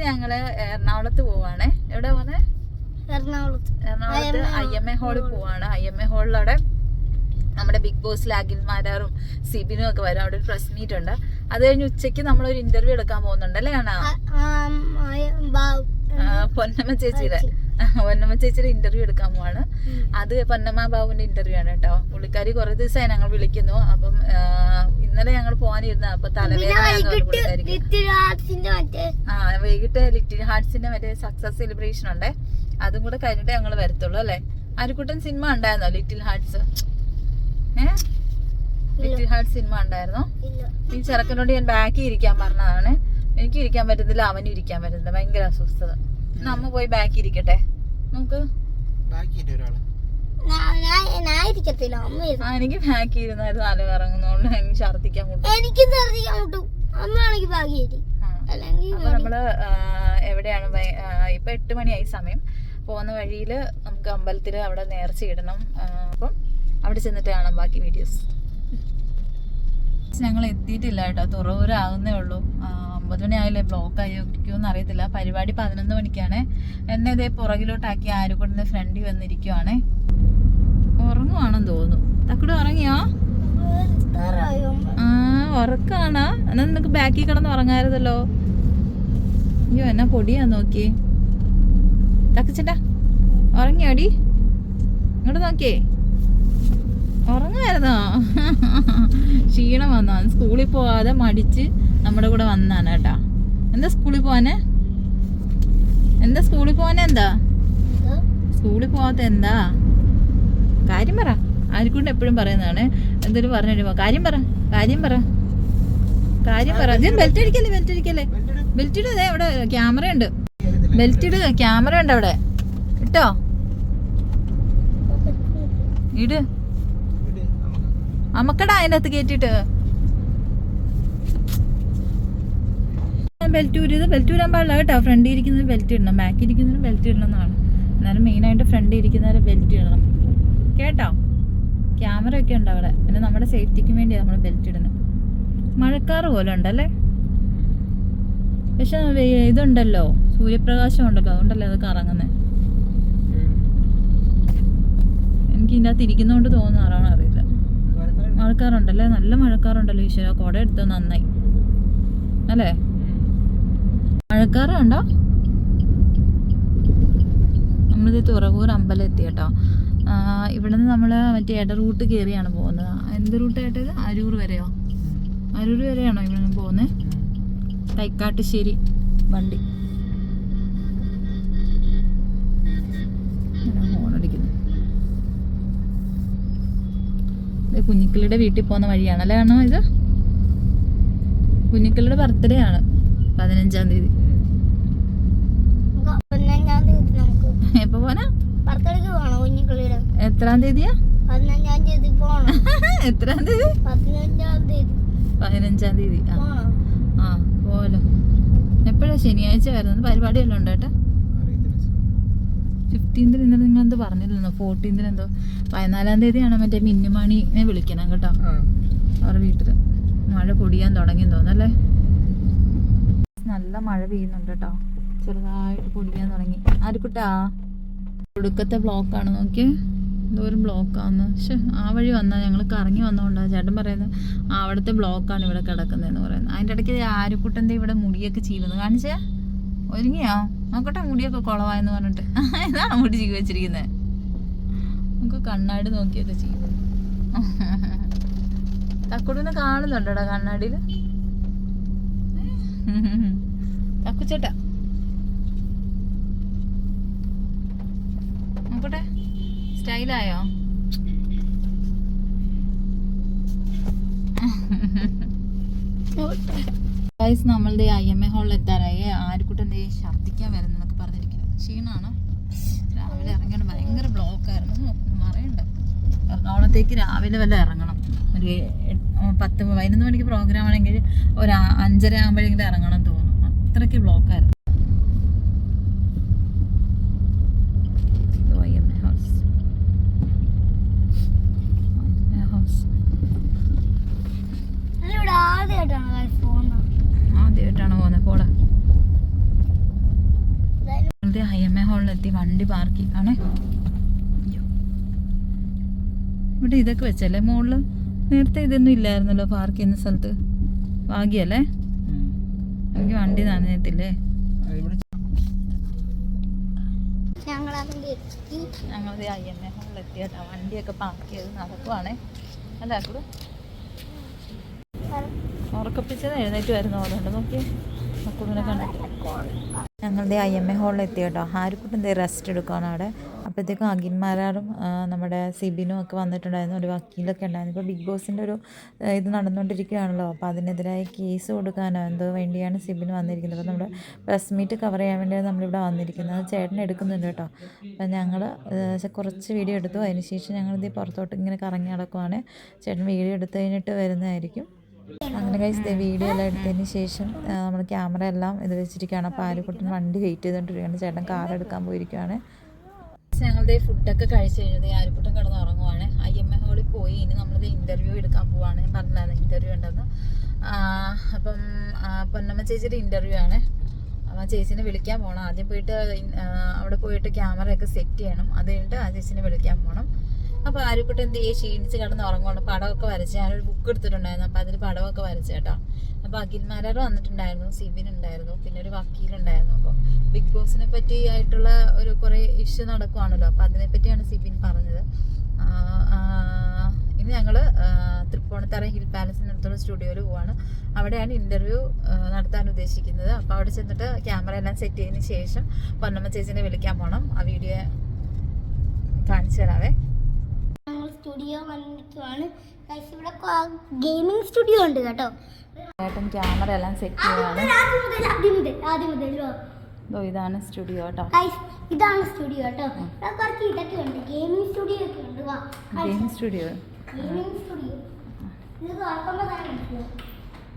ഇന്ന് ഞങ്ങൾ എറണാകുളത്ത് പോവാണ്. എവിടെ പോന്നെ? എറണാകുളത്ത്. എറണാകുളത്ത് ഐ എം എ ഹാളിൽ. പോവാണ്. ഐ എം എ ഹാളിലവിടെ നമ്മുടെ ബിഗ് ബോസിൽ അഖിൽമാരാറും സിബിനും ഒക്കെ വരും. അവിടെ ഒരു പ്രസ് മീറ്റ് ഉണ്ട്. അത് കഴിഞ്ഞ് ഉച്ചയ്ക്ക് ഒരു ഇന്റർവ്യൂ എടുക്കാൻ പോകുന്നുണ്ട്. അല്ലേ കാണാ പൊന്നമ്മ ചേച്ചിയുടെ. പൊന്നമ്മ ചേച്ചിയുടെ ഇന്റർവ്യൂ എടുക്കാൻ പോവാണ്. അത് പൊന്നമ്മ ബാബുവിന്റെ ഇന്റർവ്യൂ ആണ് കേട്ടോ. പുള്ളിക്കാരി കുറെ ദിവസമായി ഞങ്ങൾ വിളിക്കുന്നു. അപ്പം ഇന്നലെ ഞങ്ങൾ പോവാനിരുന്ന അപ്പൊ തലവേദന വൈകിട്ട് പുള്ളിക്കാരിക്ക്. ലിറ്റിൽ ആ വൈകിട്ട് ലിറ്റിൽ ഹാർട്സിന്റെ മറ്റേ സക്സസ് സെലിബ്രേഷൻ ഉണ്ട്. അതും കൂടെ കഴിഞ്ഞിട്ട് ഞങ്ങൾ വരത്തുള്ളൂ അല്ലേ? അരുക്കുട്ടൻ സിനിമ ഉണ്ടായിരുന്നോ ലിറ്റിൽ ഹാർട്സ് ഏ? ലിറ്റിൽ ഹാർട്സ് സിനിമ ഉണ്ടായിരുന്നോ? ഈ ചെറുക്കനോട് ഞാൻ ബാക്കിൽ ഇരിക്കാൻ പറഞ്ഞതാണ്. എനിക്ക് ഇരിക്കാൻ പറ്റുന്നില്ല അവനും ഇരിക്കാൻ പറ്റുന്നില്ല. ഭയങ്കര അസ്വസ്ഥത. നമ്മ അമ്മ പോയി ബാക്കി ഇരിക്കട്ടെ. നമുക്ക് എനിക്ക് ബാക്കി ഇരുന്നായിരുന്നു അല കറങ്ങുന്നതുകൊണ്ട് എനിക്ക് ഛർദിക്കാൻ കൂട്ടും. എനിക്ക് ശ്രദ്ധിക്കാൻ മുട്ടും അമ്മയാണെങ്കിൽ അല്ലെങ്കിൽ അപ്പൊ നമ്മൾ എവിടെയാണ് ഇപ്പൊ എട്ട് മണിയായി സമയം. പോകുന്ന വഴിയിൽ നമുക്ക് അമ്പലത്തിൽ അവിടെ നേർച്ച ഇടണം. അപ്പം അവിടെ ചെന്നിട്ട് കാണാം ബാക്കി വീഡിയോസ്. ഞങ്ങൾ എത്തിയിട്ടില്ല കേട്ടോ. തുറവൂരാകുന്നേ ഉള്ളൂ. ഒമ്പത് മണി ആയില്ലേ ബ്ലോക്ക് ആയിരിക്കുമെന്ന് അറിയത്തില്ല. പരിപാടി പതിനൊന്ന് മണിക്കാണ്. എന്നെ ഇതേ പുറകിലോട്ടാക്കി ആരുകൊണ്ടിന്റെ ഫ്രണ്ടിൽ വന്നിരിക്കുവാണേ. ഉറങ്ങുവാണെന്ന് തോന്നുന്നു. തക്കുട് ഉറങ്ങിയോ? ആ ഉറക്കാണ്. എന്നാ നിനക്ക് ബാക്കിൽ കിടന്ന് ഉറങ്ങായിരുന്നല്ലോ. അയ്യോ എന്നാ പൊടിയാ നോക്കി തക്കച്ചേട്ടാ ഉറങ്ങിയോടി ഇങ്ങോട്ട് നോക്കിയേ. ഉറങ്ങായിരുന്നോ ക്ഷീണം വന്നു. സ്കൂളിൽ പോവാതെ മടിച്ച് നമ്മുടെ കൂടെ വന്നാണ് കേട്ടാ. എന്താ സ്കൂളിൽ പോവാന്? എന്താ സ്കൂളിൽ പോവാനെ എന്താ? സ്കൂളിൽ പോവാത്ത എന്താ? കാര്യം പറ. ആർക്കൊണ്ട് എപ്പോഴും പറയുന്നതാണ്. എന്തെങ്കിലും പറഞ്ഞു കാര്യം പറ. കാര്യം പറ. കാര്യം പറ. ബെൽറ്റ് അടിക്കല്ലേ ബെൽറ്റ് അടിക്കല്ലേ? ബെൽറ്റ് ഇടേ. അവിടെ ക്യാമറ ഉണ്ട് ബെൽറ്റ് ഇട്. ക്യാമറ ഉണ്ട് അവിടെ. ഇട്ടോ? ഇട്. അമ്മക്കടാ അതിനകത്ത് കേട്ടിട്ട് കയറ്റിട്ട് ബെൽറ്റ് ഊരിയത് ബെൽറ്റ് ഊരാൻ പാടില്ല കേട്ടോ. ഫ്രണ്ടിൽ ഇരിക്കുന്നത് ബെൽറ്റ് ഇടണം. ബാക്കിൽ ഇരിക്കുന്നതിന് ബെൽറ്റ് ഇടണം എന്നാണ് എന്നാലും മെയിനായിട്ട് ഫ്രണ്ട് ഇരിക്കുന്നവരെ ബെൽറ്റ് ഇടണം. കേട്ടോ? ക്യാമറ ഒക്കെ ഉണ്ട് അവിടെ. പിന്നെ നമ്മുടെ സേഫ്റ്റിക്ക് വേണ്ടിയാണ് നമ്മൾ ബെൽറ്റ് ഇടുന്നത്. മഴക്കാറ് പോലെ ഉണ്ടല്ലേ? പക്ഷെ ഇതുണ്ടല്ലോ. സൂര്യപ്രകാശം ഉണ്ടല്ലോ. അതുകൊണ്ടല്ലേ അത് കറങ്ങുന്നത് എനിക്ക് ഇതിന്റെ അകത്ത് ഇരിക്കുന്നതുകൊണ്ട് തോന്നുന്നതാണോ അറിയില്ല മഴക്കാറുണ്ടല്ലേ നല്ല മഴക്കാറുണ്ടല്ലോ ഈശ്വര. കുട എടുത്തോ നന്നായി. അല്ലേ? മഴക്കാറുണ്ടോ നമ്മളിത് തുറവൂർ അമ്പലം എത്തി കേട്ടോ ഇവിടെ നിന്ന് നമ്മൾ മറ്റേ ഇട റൂട്ട് കയറിയാണ് പോകുന്നത്. എന്ത് റൂട്ടായിട്ടത്? അരൂർ വരെയോ? അരൂർ വരെയാണോ ഇവിടെ നിന്ന് പോകുന്നത്? തൈക്കാട്ടുശ്ശേരി വണ്ടി. ഇത് കുഞ്ഞിക്കിളിയുടെ വീട്ടിൽ പോകുന്ന വഴിയാണ്. അല്ലേ ആണോ ഇത്? കുഞ്ഞിക്കിളിയുടെ ബർത്ത്ഡേ ആണ് പതിനഞ്ചാം തീയതി. എപ്പോ പോനാ എത്രാം തീയതിയാ? പതിനഞ്ചാം തീയതി പോകണം എത്രാം തീയതി? പതിനഞ്ചാം തീയതി. പതിനഞ്ചാം തീയതി. ആ. ആ പോലോ എപ്പോഴാ? ശനിയാഴ്ച വരുന്നത് പരിപാടിയെല്ലാം ഉണ്ട് കേട്ടോ ഫിഫ്റ്റീൻത്തിന് ഇന്നലെ നിങ്ങൾ എന്തോ പറഞ്ഞിരുന്നു ഫോർട്ടീൻത്തിന് എന്തോ പതിനാലാം തീയതിയാണ് മറ്റേ മിന്നുമണിനെ വിളിക്കണം കേട്ടോ. അവരുടെ വീട്ടിൽ മഴ പൊടിയാൻ തുടങ്ങി തോന്നല്ലേ നല്ല മഴ പെയ്യുന്നുണ്ട് കേട്ടോ. ചെറുതായിട്ട് പൊടിയാൻ തുടങ്ങി. ആരുക്കുട്ടാ ഒടുക്കത്തെ ബ്ലോക്കാണ് നോക്കി എന്തോരം ബ്ലോക്കാന്ന് പക്ഷെ ആ വഴി വന്നാൽ ഞങ്ങൾ കറങ്ങി വന്നതുകൊണ്ടാണ് ചേട്ടൻ പറയുന്നത് അവിടുത്തെ ബ്ലോക്കാണ് ഇവിടെ കിടക്കുന്നതെന്ന് പറയുന്നത് അതിന്റെ ഇടയ്ക്ക് ആരുക്കുട്ടന്റെ ഇവിടെ മുടിയൊക്കെ ചീവുന്നു. കാണിച്ചേ. ഒരുങ്ങിയോ? നോക്കട്ടെ മുടിയൊക്കെ കുളവായെന്ന് പറഞ്ഞിട്ട്. ഇതാണ് മുടി ചീവി വെച്ചിരിക്കുന്നത് നമുക്ക് കണ്ണാടി നോക്കിയൊക്കെ ചെയ്യുന്നു തക്കുടിനെ കാണുന്നുണ്ടോടാ കണ്ണാടിയിൽ തക്കുച്ചേട്ടാ. നോക്കട്ടെ സ്റ്റൈലായോ? ഗൈസ് നമ്മളുടെ ഐ എം എ ഹാളിൽ എത്താറായി. ആരുക്കുട്ടൻ ദേ ഛർദ്ദിക്കാൻ വരുന്നെന്നൊക്കെ പറഞ്ഞിരിക്കുന്നു ക്ഷീണമാണ് രാവിലെ ഇറങ്ങിയാണ് ഭയങ്കര ബ്ലോക്കായിരുന്നു പറയണ്ട എറണാകുളത്തേക്ക് രാവിലെ വല്ല ഇറങ്ങണം. ഒരു പത്ത് പതിനൊന്ന് മണിക്ക് പ്രോഗ്രാം ആണെങ്കിൽ ഒരു അഞ്ചര ആകുമ്പോഴെങ്കിലും ഇറങ്ങണം തോന്നുന്നു. അത്രയ്ക്ക് ബ്ലോക്കായിരുന്നു ആദ്യമായിട്ടാണ് പോകുന്നത്. ഐ എം എ പോടാ വണ്ടി പാർക്ക് അയ്യോ. ഇവിടെ ഇതൊക്കെ വെച്ചല്ലേ? മുകളിൽ നേരത്തെ ഇതൊന്നും ഇല്ലായിരുന്നല്ലോ പാർക്ക് ചെയ്യുന്ന സ്ഥലത്ത്. ഭാഗ്യല്ലേ എനിക്ക് വണ്ടി നനയത്തില്ലേ? ഞങ്ങൾ ഐ എം എ ഹോളിൽ വണ്ടിയൊക്കെ പാർക്ക് ചെയ്ത് നോക്കിയേ. ഞങ്ങളുടെ ഐ എം എ ഹോളിൽ എത്തി കേട്ടോ ഹാരിക്കുട്ടൻ ദേ റെസ്റ്റ് എടുക്കുകയാണ് അവിടെ അപ്പോഴത്തേക്കും അഖിന്മാരാറും നമ്മുടെ സിബിനും ഒക്കെ വന്നിട്ടുണ്ടായിരുന്നു ഒരു വക്കീലൊക്കെ ഉണ്ടായിരുന്നു. ഇപ്പോൾ ബിഗ് ബോസിന്റെ ഒരു ഇത് നടന്നുകൊണ്ടിരിക്കുകയാണല്ലോ. അപ്പോൾ അതിനെതിരായി കേസ് കൊടുക്കാനോ എന്തോ വേണ്ടിയാണ് സിബിന് വന്നിരിക്കുന്നത്. അപ്പോൾ നമ്മുടെ പ്രസ് മീറ്റ് കവർ ചെയ്യാൻ വേണ്ടിയാണ് നമ്മളിവിടെ വന്നിരിക്കുന്നത്. ചേട്ടൻ എടുക്കുന്നുണ്ട് കേട്ടോ. അപ്പം ഞങ്ങൾ കുറച്ച് വീഡിയോ എടുത്തു. അതിന് ശേഷം ഞങ്ങളിത് പുറത്തോട്ട് ഇങ്ങനെ കറങ്ങി നടക്കുവാണ്. ചേട്ടൻ വീഡിയോ എടുത്തു കഴിഞ്ഞിട്ട് വരുന്നതായിരിക്കും. അങ്ങനെ കഴിച്ച് വീഡിയോ എല്ലാം എടുത്തതിന് ശേഷം നമ്മൾ ക്യാമറ എല്ലാം ഇത് വെച്ചിരിക്കുകയാണ്. അപ്പോൾ ആര്യക്കുട്ടൻ വണ്ടി വെയിറ്റ് ചെയ്തുകൊണ്ടിരിക്കുകയാണ്. ചേട്ടൻ കാർ എടുക്കാൻ പോയിരിക്കുകയാണ്. ഞങ്ങളുടെ ഫുഡൊക്കെ കഴിച്ചു കഴിഞ്ഞത് ആര്യക്കുട്ടൻ കിടന്ന് ഉറങ്ങുവാണ്. ഐ എം എ ഹോളിൽ പോയി. ഇനി നമ്മളിത് ഇന്റർവ്യൂ എടുക്കാൻ പോവാണ്. ഞാൻ പറഞ്ഞില്ലായിരുന്നു ഇന്റർവ്യൂ ഉണ്ടെന്ന്? അപ്പം പൊന്നമ്മ ചേച്ചിയുടെ ഇന്റർവ്യൂ ആണ്. അപ്പം ആ ചേച്ചിനെ വിളിക്കാൻ പോകണം ആദ്യം പോയിട്ട് അവിടെ പോയിട്ട് ക്യാമറയൊക്കെ സെറ്റ് ചെയ്യണം. അത് കഴിഞ്ഞിട്ട് ആ ചേച്ചിനെ വിളിക്കാൻ പോകണം അപ്പോൾ ആര്യക്കുട്ടൻ എന്ത് ചെയ്യും? ക്ഷീണിച്ച് കിടന്ന് ഉറങ്ങുവാണ്. പടമൊക്കെ വരച്ച് ഞാനൊരു ബുക്ക് എടുത്തിട്ടുണ്ടായിരുന്നു. അപ്പോൾ അതിൽ പടമൊക്കെ വരച്ച് കേട്ടോ. അപ്പോൾ അഖിൽമാരാർ വന്നിട്ടുണ്ടായിരുന്നു സിബിൻ ഉണ്ടായിരുന്നു പിന്നെ ഒരു വക്കീലുണ്ടായിരുന്നു. അപ്പോൾ ബിഗ് ബോസിനെ പറ്റി ആയിട്ടുള്ള ഒരു കുറേ ഇഷ്യൂ നടക്കുവാണല്ലോ. അപ്പോൾ അതിനെ പറ്റിയാണ് സിബിൻ പറഞ്ഞത്. ഇന്ന് ഞങ്ങൾ തൃപ്പൂണിത്തറ ഹിൽ പാലസിനടുത്തുള്ള സ്റ്റുഡിയോയിൽ പോവാണ്. അവിടെയാണ് ഇന്റർവ്യൂ നടത്താൻ ഉദ്ദേശിക്കുന്നത്. അപ്പോൾ അവിടെ ചെന്നിട്ട് ക്യാമറ എല്ലാം സെറ്റ് ചെയ്തതിന് ശേഷം പൊന്നമ്മ ചേച്ചിനെ വിളിക്കാൻ പോകണം ആ വീഡിയോ കാണിച്ചു തരാവേ. സ്റ്റുഡിയോ വന്നിരിക്കുവാണ്. ഇവിടെ ഗെയിമിംഗ് സ്റ്റുഡിയോ ഉണ്ട് കേട്ടോ. ചേട്ടൻ ക്യാമറ എല്ലാം സെറ്റ് ചെയ്യാണ്. ഇതാണ് സ്റ്റുഡിയോ കേട്ടോ Guys, ഇതാണ് സ്റ്റുഡിയോ കേട്ടോ കുറച്ച് ഇതൊക്കെ ഉണ്ട്. ഗെയിമിംഗ് സ്റ്റുഡിയോ ഒക്കെ ഉണ്ട് വാ ഗെയിമിംഗ് സ്റ്റുഡിയോ ഗെയിമിംഗ് സ്റ്റുഡിയോ ഇത് മനസ്സിലാവും.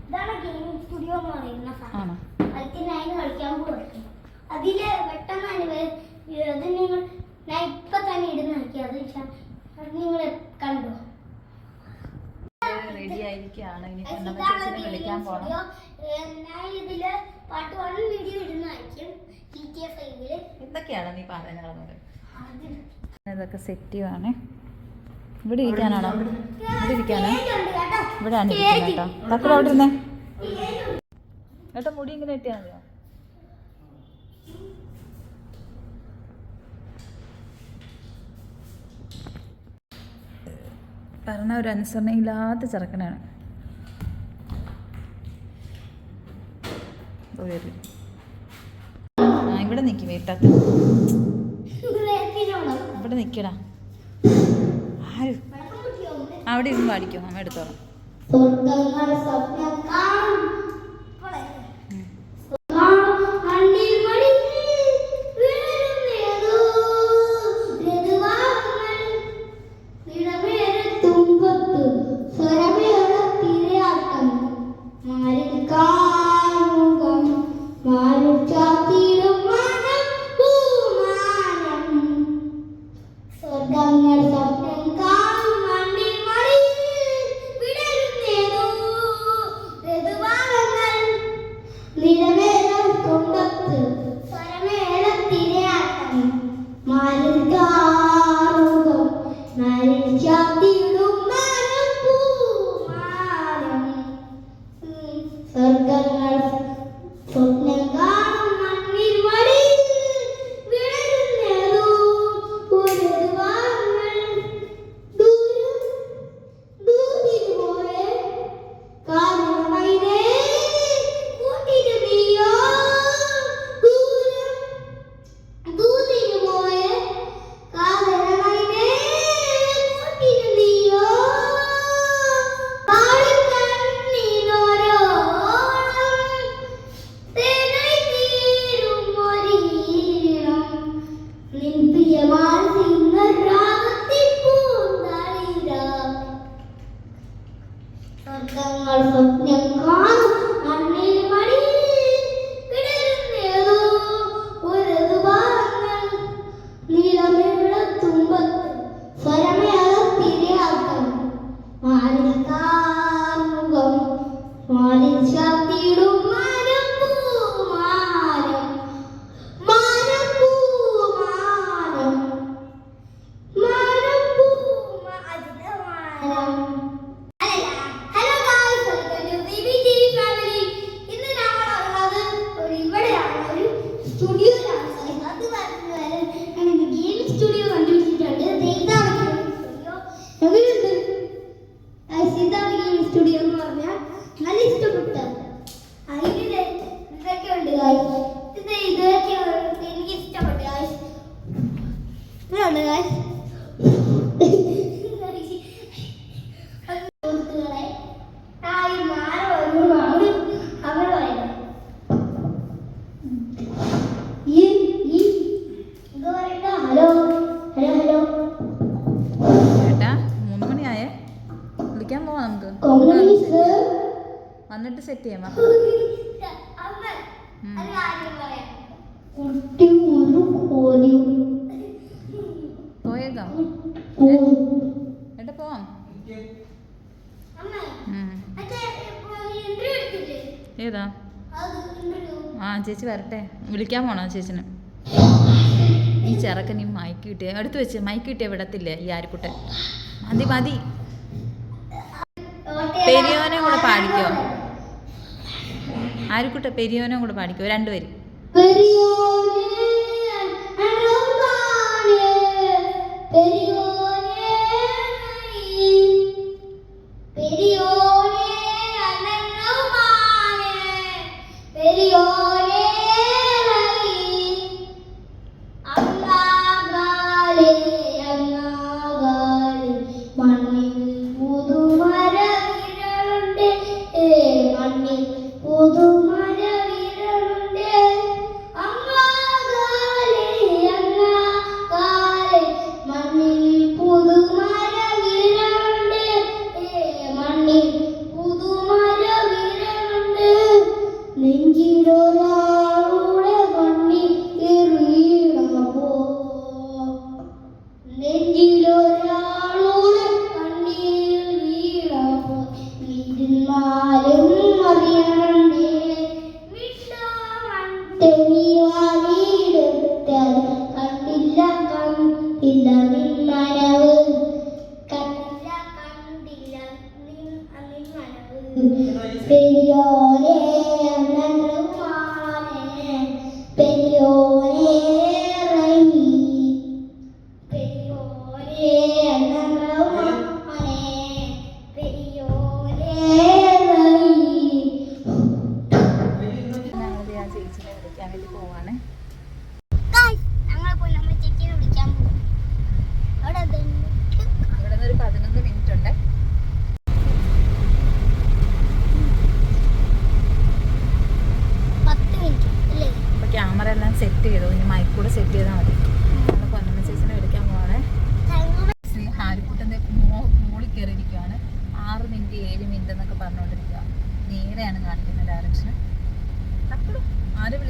ഇതാണ് ഗെയിമിംഗ് സ്റ്റുഡിയോ എന്ന് പറയുന്ന സാധനം. അതിൽ അതിനായി കളിക്കാൻ പോകും അതിൽ പെട്ടെന്ന് അനുഭവ അത് നിങ്ങൾ ഞാൻ ഇപ്പൊ തന്നെ ഇടുന്ന നോക്കി അത് നിങ്ങൾ കണ്ടോ ഇനി കണ്ണമ്മച്ചേച്ചിനെ വിളിക്കാൻ പോകണം ഇതിൽ വൺ വീഡിയോ ഇടുന്നതായിരിക്കും. എന്തൊക്കെയാണ് നീ പറയുന്നത് ഇതൊക്കെ സെറ്റ് ചെയ്യുവാണ് ഇവിടെ ഇരിക്കാനാണോ? ഇവിടെ ഇരിക്കാനാ? ഇവിടെ ആണ് കേട്ടോ. തക്കൾ അവിടെ ഇരുന്നേ. കേട്ടോ മുടി ഇങ്ങനെ ഇട്ടിയാൽ മതിയോ? പറഞ്ഞ ഒരു അനുസരണയില്ലാത്ത ചെറുക്കനാണ്. ആ ഇവിടെ നിൽക്കും വീട്ടത്ത് ഇവിടെ നിൽക്കടാ ആരും? അവിടെ ഇരുന്ന് പാടിക്കോ. അമ്മ എടുത്തോളാം. കോലി. പോയേക്കാം ഏട്ടാ പോവാം? ഏതാ? ആ ചേച്ചി വരട്ടെ. വിളിക്കാൻ പോണോ ചേച്ചിന്? ഈ ചെറുക്കൻ ഈ മൈക്ക് കിട്ടിയ അടുത്ത് വെച്ച് മൈക്ക് കിട്ടിയ വിടത്തില്ലേ ഈ ആരിക്കുട്ടൻ? മതി മതി. പെരിയോനെ കൂടെ പാടിക്കോ. ആരിക്കുട്ട? പെരിയോനെ കൂടെ പാടിക്കോ രണ്ടുപേരും. പെരിയോനെ അനോമാനെ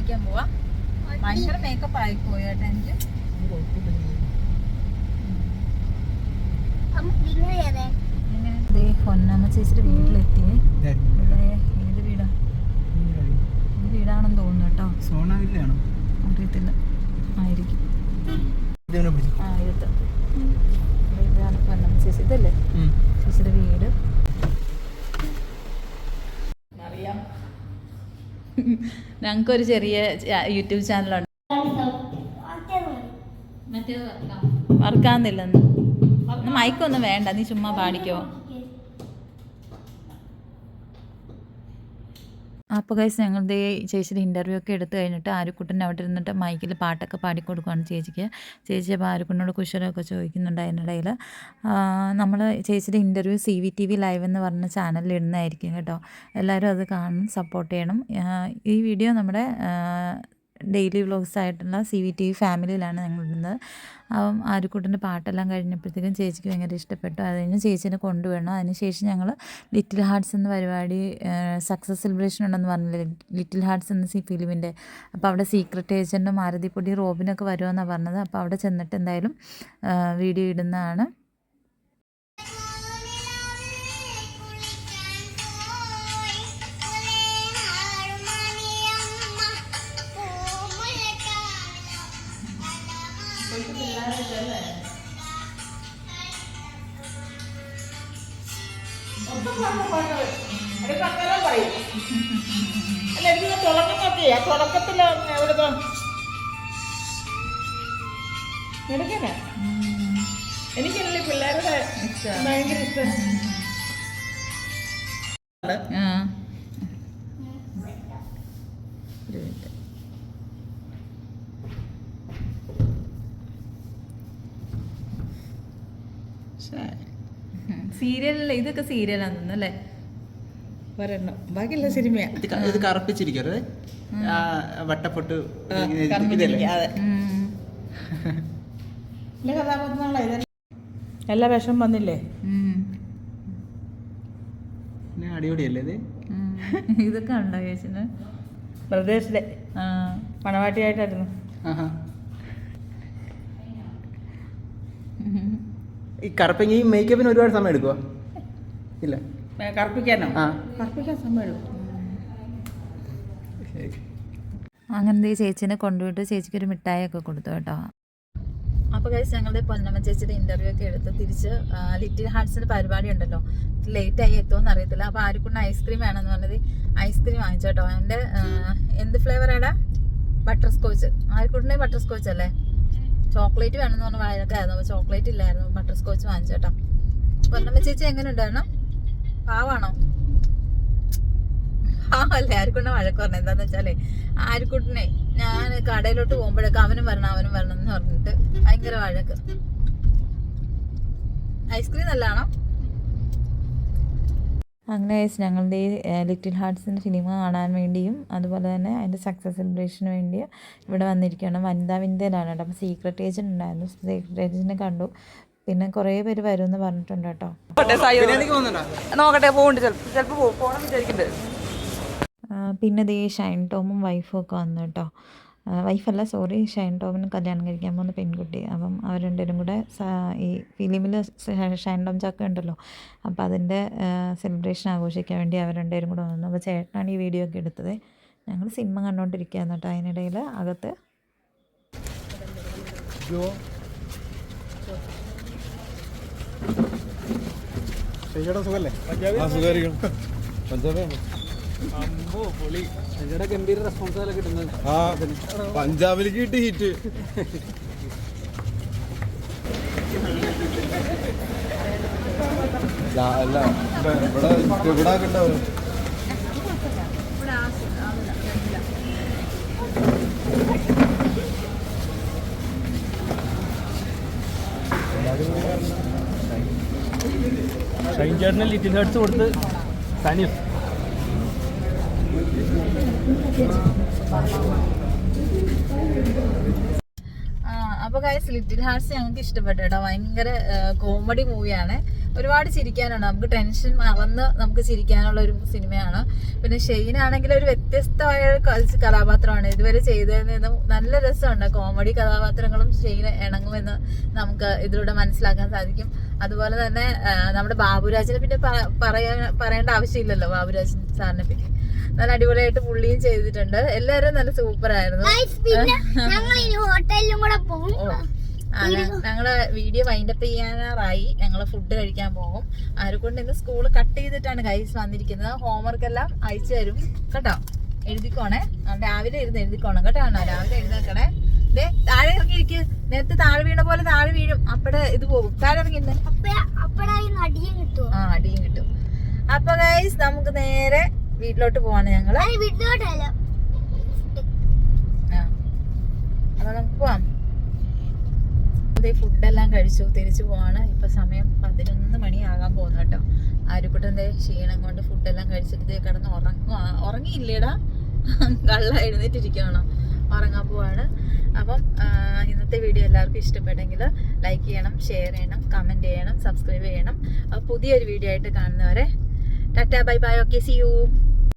വിളിക്കാൻ പോവാ. ഭയങ്കര മേക്കപ്പ് ആയി പോയി കേട്ടോ എനിക്ക്. ഇങ്ങനെ ദേ പൊന്നമ്മ ചേച്ചിയുടെ വീട്ടിലെത്തിയേ. ഇവിടെ ഏത് വീടാ? ഈ വീടാണെന്ന് തോന്നുന്നു കേട്ടോ. സോണാവില്ലാണോ? അറിയത്തില്ല. ആയിരിക്കും. ആ ഇത് ഇതാണ് പൊന്നമ്മ ചേച്ചി. ഇതല്ലേ? ചേച്ചിയുടെ വീട്. ഞങ്ങൾക്കൊരു ചെറിയ യൂട്യൂബ് ചാനലുണ്ട്. മറക്കാന്നില്ല മൈക്കൊന്നും വേണ്ട. നീ ചുമ്മാ പാടിക്കോ? അപ്പോൾ കൈസ് ഞങ്ങൾ ദേ ചേച്ചിയുടെ ഇന്റർവ്യൂ ഒക്കെ എടുത്തു കഴിഞ്ഞിട്ട് ആരുക്കുട്ടൻ അവിടെ ഇരുന്നിട്ട് മൈക്കിൽ പാട്ടൊക്കെ പാടിക്കൊടുക്കുകയാണ് ചേച്ചിക്ക്. ചേച്ചി അപ്പോൾ ആരുക്കുട്ടനോട് കുശലമൊക്കെ ചോദിക്കുന്നുണ്ട് അതിനിടയിൽ നമ്മൾ ചേച്ചിയുടെ interview C V T V live എന്ന് പറഞ്ഞ ചാനലിൽ ഇടുന്നതായിരിക്കും കേട്ടോ. എല്ലാവരും അത് കാണും സപ്പോർട്ട് ചെയ്യണം. ഈ വീഡിയോ നമ്മുടെ ഡെയിലി വ്ളോഗ്സ് ആയിട്ടുള്ള സി വി ടി ഫാമിലിയിലാണ് ഞങ്ങൾ ഇടുന്നത് അപ്പം ആരുക്കുട്ടന്റെ പാട്ടെല്ലാം കഴിഞ്ഞപ്പോഴത്തേക്കും ചേച്ചിക്ക് ഭയങ്കര ഇഷ്ടപ്പെട്ടു. അത് കഴിഞ്ഞ് ചേച്ചീനെ കൊണ്ടുവരണം. അതിനുശേഷം ഞങ്ങൾ ലിറ്റിൽ ഹാർട്സ് എന്ന പരിപാടി സക്സസ് സെലിബ്രേഷൻ ഉണ്ടെന്ന് പറഞ്ഞില്ലേ? ലിറ്റിൽ ഹാർട്സ് എന്ന സി ഫിലിമിന്റെ. അപ്പോൾ അവിടെ സീക്രട്ട് ഏജന്റും മാരുതിപ്പൊടി റോബിനൊക്കെ വരുമെന്നാണ് പറഞ്ഞത്. അപ്പോൾ അവിടെ ചെന്നിട്ട് എന്തായാലും വീഡിയോ ഇടുന്നതാണ്. അല്ല എന്തിനാ തുടങ്ങുന്നൊക്കെ തുടക്കത്തിൽ എവിടുന്ന്? എടുക്കല എനിക്കല്ലേ പിള്ളേരുടെ ഭയങ്കര ഇഷ്ടം. ആ. സീരിയലല്ലേ? ഇതൊക്കെ സീരിയലാണെന്നല്ലേ ഒരെണ്ണം. ബാക്കിയുള്ള സിനിമയാ. ഇത് കറപ്പിച്ചിരിക്കരുത് വട്ടപ്പൊട്ട്. എല്ലാ വിഷം വന്നില്ലേ? അടിപൊളിയല്ലേ ഇത്. ഇതൊക്കെ ഉണ്ടോ ചേച്ചിന്? പ്രദേശത്തെ മണവാട്ടിയായിട്ടായിരുന്നു ഈ കറുപ്പെങ്കിൽ ഈ മേക്കപ്പിന് ഒരുപാട് സമയം എടുക്കുമോ ഇല്ല. കറുപ്പിക്കാനോ? കറുപ്പിക്കാൻ സമയം എടുക്കും അങ്ങനെ ഈ ചേച്ചിനെ കൊണ്ടുപോയിട്ട് ചേച്ചിക്ക് ഒരു മിഠായി ഒക്കെ കൊടുത്തു കേട്ടോ. അപ്പോൾ കഴിച്ച് ഞങ്ങളുടെ പൊന്നമ്മ ചേച്ചിയുടെ ഇന്റർവ്യൂ ഒക്കെ എടുത്ത് തിരിച്ച് ലിറ്റിൽ ഹാർട്സിന്റെ പരിപാടി ഉണ്ടല്ലോ. ലേറ്റ് ആയി എത്തുമെന്ന് അറിയത്തില്ല. അപ്പോൾ ആർക്കൊണ്ട് ഐസ്ക്രീം വേണമെന്ന് പറഞ്ഞത് ഐസ്ക്രീം വാങ്ങിച്ചു കേട്ടോ. എന്റെ എന്ത് ഫ്ലേവറാടാ ബട്ടർ സ്കോച്ച് ആർക്കുണ്ടെ ബട്ടർ സ്കോച്ച് അല്ലേ? ചോക്ലേറ്റ് വേണമെന്ന് പറഞ്ഞ വഴക്കൊക്കെ ആയിരുന്നു. അപ്പോൾ ചോക്ലേറ്റ് ഇല്ലായിരുന്നു. ബട്ടർ സ്കോച്ച് വാങ്ങിച്ചു കേട്ടോ. പൊന്നമ്മ ചേച്ചി എങ്ങനെ ഉണ്ടായിരുന്നു പാവാണോ? പാവല്ലേ ആർക്കുണ്ണ വഴക്ക് പറഞ്ഞത്? എന്താന്ന് വെച്ചാലേ ആർക്കുട്ടിനെ ഞാൻ കടയിലോട്ട് പോകുമ്പോഴൊക്കെ അവനും വരണം അവനും വരണം എന്ന് പറഞ്ഞിട്ട് ഭയങ്കര വഴക്ക്. ഐസ്ക്രീം നല്ലതാണോ? അങ്ങനെ ഞങ്ങളുടെ ലിറ്റിൽ ഹാർട്സിന്റെ സിനിമ കാണാൻ വേണ്ടിയും അതുപോലെ തന്നെ അതിന്റെ സക്സസ് സെലിബ്രേഷന് വേണ്ടിയും ഇവിടെ വന്നിരിക്കുകയാണ്. വനിതാ വിന്ധ്യയിലാണ് കേട്ടോ. അപ്പോൾ സീക്രട്ട് ഏജന്റ് ഉണ്ടായിരുന്നു. സീക്രട്ട് ഏജന്റിനെ കണ്ടു. പിന്നെ കുറേ പേര് വരുമെന്ന് പറഞ്ഞിട്ടുണ്ട് കേട്ടോ. നോക്കട്ടെ പോകുന്നുണ്ട്? പിന്നെ ദേ ഷൈൻ ടോമും വൈഫും ഒക്കെ വന്നു കേട്ടോ. വൈഫല്ല സോറി ഷൈൻ ടോമിന് കല്യാണം കഴിക്കാൻ പോകുന്ന പെൺകുട്ടി. അപ്പം അവർ രണ്ടുപേരും കൂടെ ഈ ഫിലിമിൽ ഷൈൻ ടോം ചക്ക ഉണ്ടല്ലോ. അപ്പോൾ അതിന്റെ സെലിബ്രേഷൻ ആഘോഷിക്കാൻ വേണ്ടി അവർ രണ്ടുപേരും കൂടെ വന്നു. അപ്പോൾ ചേട്ടനാണ് ഈ വീഡിയോ ഒക്കെ എടുത്തത്. ഞങ്ങൾ സിനിമ കണ്ടുകൊണ്ടിരിക്കുകയാണ് കേട്ടോ അതിനിടയിൽ അകത്ത് സുഖല്ലേ? ചേച്ചിയുടെ ഗംഭീര റെസ്പോൺസ് കിട്ടുന്നത്? ആ പഞ്ചാബിലേക്ക് കിട്ടി ഹിറ്റ് അല്ല ഇവിടെ ഇവിടെ ആക്കണ്ടാവും ചേട്ടന് ലിറ്റിൽ ഹേർട്സ് കൊടുത്ത് സനീഫ് അപ്പൊ ഗൈസ് ലിറ്റിൽ ഹാർട്സ് ഞങ്ങൾക്ക് ഇഷ്ടപ്പെട്ടു കേട്ടോ. ഭയങ്കര കോമഡി മൂവിയാണ് ഒരുപാട് ചിരിക്കാനുണ്ട്. നമുക്ക് ടെൻഷൻ മറന്ന് നമുക്ക് ചിരിക്കാനുള്ള ഒരു സിനിമയാണ്. പിന്നെ ഷെയ്ൻ ആണെങ്കിൽ ഒരു വ്യത്യസ്തമായ കഥാപാത്രമാണ്. ഇതുവരെ ചെയ്തതിൽ നിന്നും നല്ല രസമുണ്ട്. കോമഡി കഥാപാത്രങ്ങളും ഷെയ്ൻ ഇണങ്ങുമെന്ന് നമുക്ക് ഇതിലൂടെ മനസ്സിലാക്കാൻ സാധിക്കും. അതുപോലെ തന്നെ നമ്മുടെ ബാബുരാജിനെ പിന്നെ പറയാൻ പറയേണ്ട ആവശ്യമില്ലല്ലോ ബാബുരാജ് സാറിനെ പിന്നെ നല്ല അടിപൊളിയായിട്ട് പുള്ളിയും ചെയ്തിട്ടുണ്ട്. എല്ലാരും നല്ല സൂപ്പർ ആയിരുന്നു ഹോട്ടലിലും കൂടെ പോകും. ഞങ്ങൾ വീഡിയോ വൈൻഡപ്പ് ചെയ്യാനാറായി. ഞങ്ങൾ ഫുഡ് കഴിക്കാൻ പോകും. അവരെക്കൊണ്ട് ഇന്ന് സ്കൂൾ കട്ട് ചെയ്തിട്ടാണ് ഗൈസ് വന്നിരിക്കുന്നത്. ഹോംവർക്ക് എല്ലാം അയച്ചു തരും. കേട്ടോ? എഴുതിക്കോണേ. രാവിലെ ഇരുന്ന് എഴുതിക്കോണം. കേട്ടോ രാവിലെ എഴുന്നേക്കണേ താഴെ ഇറങ്ങിയിരിക്ക് നേരത്തെ താഴെ വീണ പോലെ താഴെ വീഴും. അപ്പടെ ഇത് പോകും. താഴെ കിട്ടുമോ ആ അടിയും കിട്ടും. അപ്പൊ ഗൈസ് നമുക്ക് നേരെ വീട്ടിലോട്ട് പോവാണ് ഞങ്ങൾ. വീട്ടിലോട്ടല്ല ആ. അപ്പൊ നമുക്ക് പോവാം. അതേ ഫുഡെല്ലാം കഴിച്ചു. തിരിച്ചു പോവാണ്. ഇപ്പൊ സമയം പതിനൊന്ന് മണിയാകാൻ പോകുന്നു കേട്ടോ. ആരുക്കുട്ടന്റെ ക്ഷീണം കൊണ്ട് ഫുഡെല്ലാം കഴിച്ചിട്ട് കിടന്ന് ഉറങ്ങുക ഉറങ്ങിയില്ലേടാ? കള്ള എഴുന്നേറ്റിരിക്കുകയാണോ ഉറങ്ങാൻ പോവാണ്. അപ്പം ഇന്നത്തെ വീഡിയോ എല്ലാവർക്കും ഇഷ്ടപ്പെട്ടെങ്കിൽ ലൈക്ക് ചെയ്യണം ഷെയർ ചെയ്യണം കമന്റ് ചെയ്യണം സബ്സ്ക്രൈബ് ചെയ്യണം. പുതിയൊരു വീഡിയോ ആയിട്ട് കാണുന്നവരെ tata bye bye. Okay see you